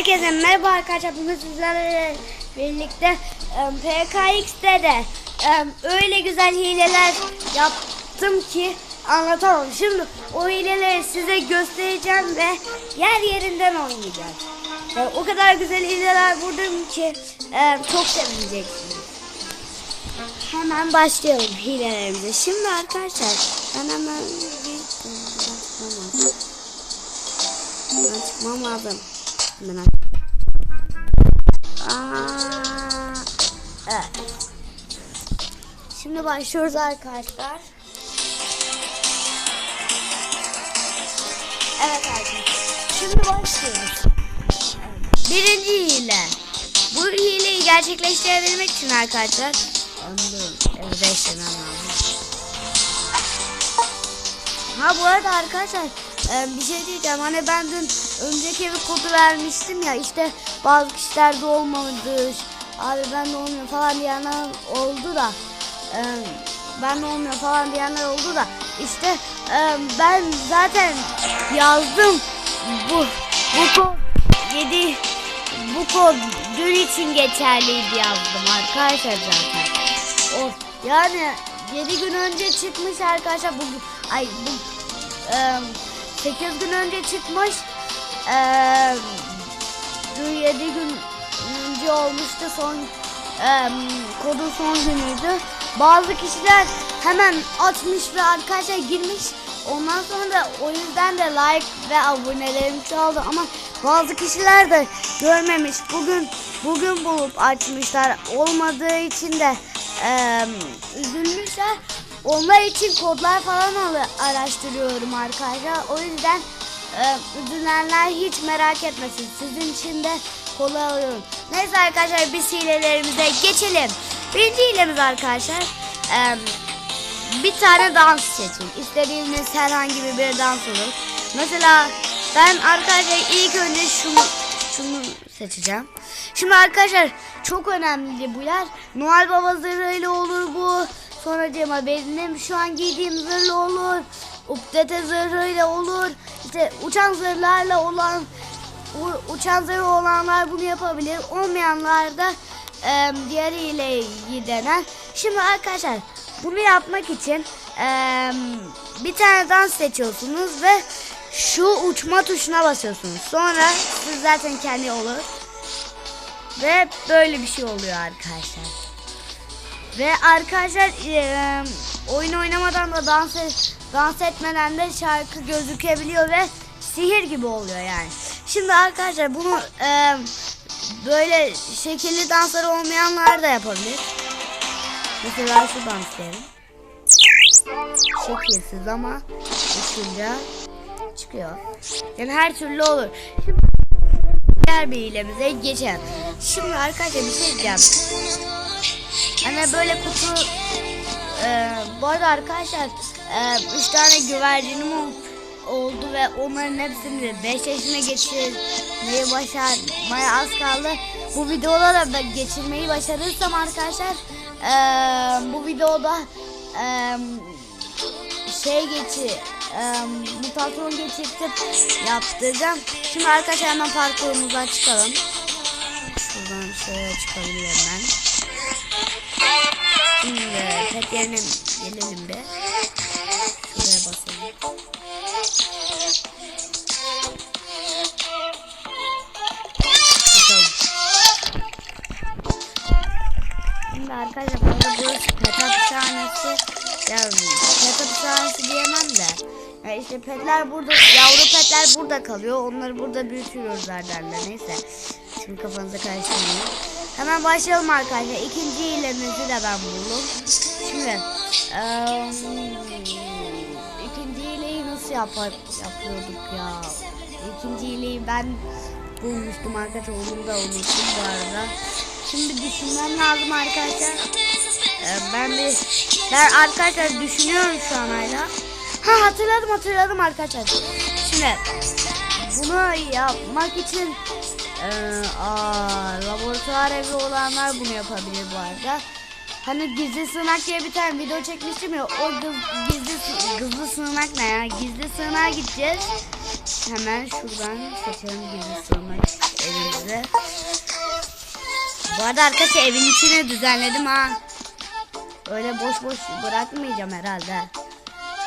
Herkese merhaba arkadaşlar. Bugün sizlerle birlikte e, PKX'de de e, öyle güzel hileler yaptım ki anlatamam. Şimdi o hileleri size göstereceğim ve yer yerinden oynayacağız. E, o kadar güzel hileler buldum ki e, çok sevineceksiniz. Hemen başlayalım hilelerimize. Şimdi arkadaşlar ben hemen bir ben çıkmam lazım. Aç. Aa, evet. Şimdi başlıyoruz arkadaşlar. Evet arkadaşlar. Şimdi başlıyoruz. Birinci hile. Bu hileyi gerçekleştirebilmek için arkadaşlar. Anladım. Evet. Ha bu arada arkadaşlar e, bir şey diyeceğim. Hani ben dün önceki bir kodu vermiştim ya işte bazı kişilerde olmadı. Abi ben de olmuyor falan diyenler oldu da e, ben de olmuyor falan diyenler oldu da işte e, ben zaten yazdım bu bu kod 7 bu kod dün için geçerliydi yazdım arkadaşlar zaten. O yani 7 gün önce çıkmış arkadaşlar bu ay bu e, 8 gün önce çıkmış. E, dün 7 gün önce olmuştu son e, kodun son günüydü. Bazı kişiler hemen atmış ve arkadaşlar girmiş. Ondan sonra da o yüzden de like ve abonelerim çoğaldı ama bazı kişiler de görmemiş. Bugün bugün bulup açmışlar. Olmadığı için de e, üzülmüşler. Onlar için kodlar falan araştırıyorum arkadaşlar. O yüzden e, üzülenler hiç merak etmesin. Sizin için de kolay alıyorum. Neyse arkadaşlar biz hilelerimize geçelim. Birinci hilemiz arkadaşlar. e, bir tane dans seçin. İstediğiniz herhangi bir dans olur. Mesela ben arkadaşlar ilk önce şunu şunu seçeceğim. Şimdi arkadaşlar çok önemli bu yer. Noel Baba zırhıyla olur bu. Sonra Cema benim şu an giydiğim zırhlı olur. Update zırhıyla olur. İşte uçan zırhlarla olan uçan zırhı olanlar bunu yapabilir. Olmayanlar da e, diğer hileyi denen. Şimdi arkadaşlar bunu yapmak için e, bir tane dans seçiyorsunuz ve şu uçma tuşuna basıyorsunuz. Sonra siz zaten kendi olur. Ve böyle bir şey oluyor arkadaşlar. Ve arkadaşlar eee, oyun oynamadan da dans, et- dans etmeden de şarkı gözükebiliyor ve sihir gibi oluyor yani. Şimdi arkadaşlar bunu eee, böyle şekilli dansları olmayanlar da yapabilir. Mesela şu dans diyelim. Şekilsiz ama uçunca çıkıyor. Yani her türlü olur. Şimdi diğer bir hilemize geçelim. Şimdi arkadaşlar bir şey diyeceğim. Hani böyle kutu e, bu arada arkadaşlar e, üç tane güvercinim ol- oldu ve onların hepsini 5 yaşına geçirmeyi başarmaya az kaldı. Bu videoda da geçirmeyi başarırsam arkadaşlar e, bu videoda e, şey geçi e, mutasyon geçirtip yaptıracağım. Şimdi arkadaşlar hemen parkurumuzdan çıkalım. Şuradan şöyle çıkabilirim ben. Şimdi pet yerine gelelim bir. Şuraya basalım. Bakalım. Şimdi arkadaşlar burada burası pet hapishanesi. Yani pet hapishanesi diyemem de. Yani işte petler burada, yavru petler burada kalıyor. Onları burada büyütüyoruz derlerle. Neyse. Şimdi kafanızı karıştırmayın. Hemen başlayalım arkadaşlar. İkinci hilemizi de ben buldum. Şimdi eee, ikinci hileyi nasıl yapar, yapıyorduk ya? İkinci hileyi ben bulmuştum arkadaşlar. Onu da unuttum bu arada. Şimdi düşünmem lazım arkadaşlar. Eee, ben bir ben arkadaşlar düşünüyorum şu an hala. Ha hatırladım hatırladım arkadaşlar. Şimdi bunu yapmak için ee, laboratuvar evi olanlar bunu yapabilir bu arada. Hani gizli sığınak diye bir tane video çekmiştim ya o gizli gizli sığınak ne ya? Gizli sığınağa gideceğiz. hemen şuradan seçelim gizli sığınak evimizi. Bu arada arkadaşlar evin içini düzenledim ha. Öyle boş boş bırakmayacağım herhalde.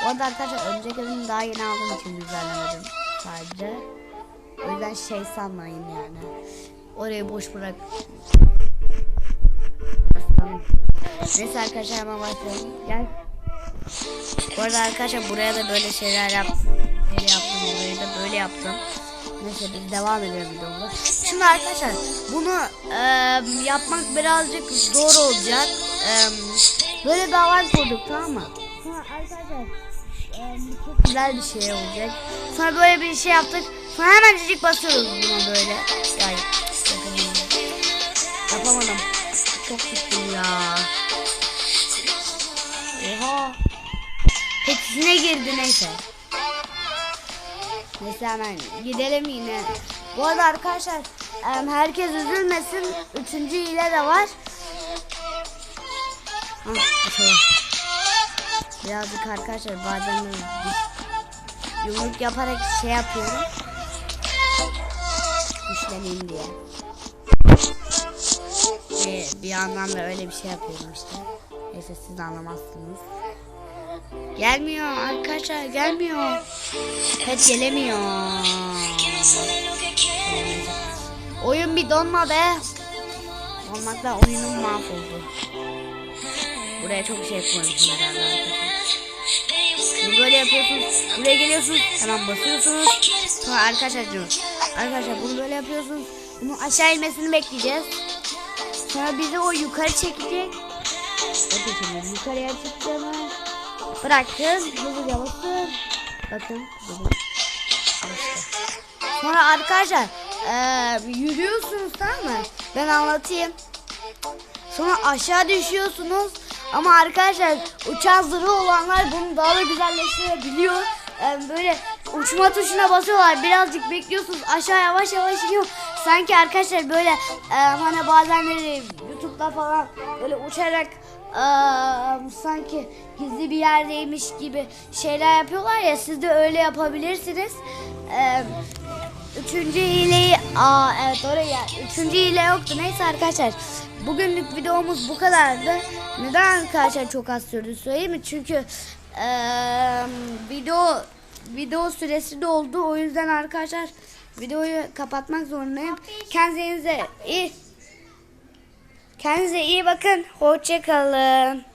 Bu arada arkadaşlar önceki evimi daha yeni aldığım için düzenlemedim sadece. O yüzden şey sanmayın yani. Orayı boş bırak. Neyse arkadaşlar hemen başlayalım. Gel. Bu arada arkadaşlar buraya da böyle şeyler yaptım. Böyle yaptım. Burayı da böyle yaptım. Neyse biz devam edelim videomuza. Şimdi arkadaşlar bunu e, yapmak birazcık zor olacak. E, böyle bir alan kurduk tamam mı? Arkadaşlar güzel bir şey olacak. Sonra böyle bir şey yaptık. Sonra hemencik basıyoruz buna böyle. Yani yapamadım. Çok gittim ya. Oha. Tepsine girdi neyse. Neyse hemen gidelim yine. Bu arada arkadaşlar herkes üzülmesin. Üçüncü hile de var. Açalım. Birazcık arkadaşlar bazen yumruk yaparak şey yapıyorum. Güçleneyim diye. Bir, bir yandan da öyle bir şey yapıyorum işte. Neyse siz anlamazsınız. Gelmiyor arkadaşlar gelmiyor. Pet gelemiyor. Oyun bir donma be. Donmakla oyunum mahvoldu. Buraya çok şey koymuşum herhalde. Şimdi böyle yapıyorsunuz. Buraya geliyorsunuz. Hemen basıyorsunuz. Sonra arkadaşlar diyoruz. Arkadaşlar bunu böyle yapıyorsunuz. Bunun aşağı inmesini bekleyeceğiz. Sonra bizi o yukarı çekecek. Bakın yukarıya çıktığını bıraktım. Hızlıca bastım. Bakın. Sonra arkadaşlar eee, yürüyorsunuz tamam mı? Ben anlatayım. Sonra aşağı düşüyorsunuz. Ama arkadaşlar uçan zırhı olanlar bunu daha da güzelleştirebiliyor. Eee, böyle uçma tuşuna basıyorlar. Birazcık bekliyorsunuz. Aşağı yavaş yavaş iniyor. Sanki arkadaşlar böyle eee, hani bazenleri YouTube'da falan böyle uçarak eee, sanki gizli bir yerdeymiş gibi şeyler yapıyorlar ya siz de öyle yapabilirsiniz. Eee Üçüncü hileyi aa evet oraya üçüncü hile yoktu neyse arkadaşlar bugünlük videomuz bu kadardı. Neden arkadaşlar çok az sürdü söyleyeyim mi? Çünkü eee, video video süresi doldu o yüzden arkadaşlar videoyu kapatmak zorundayım. Kendinize iyi kendinize iyi bakın. Hoşça kalın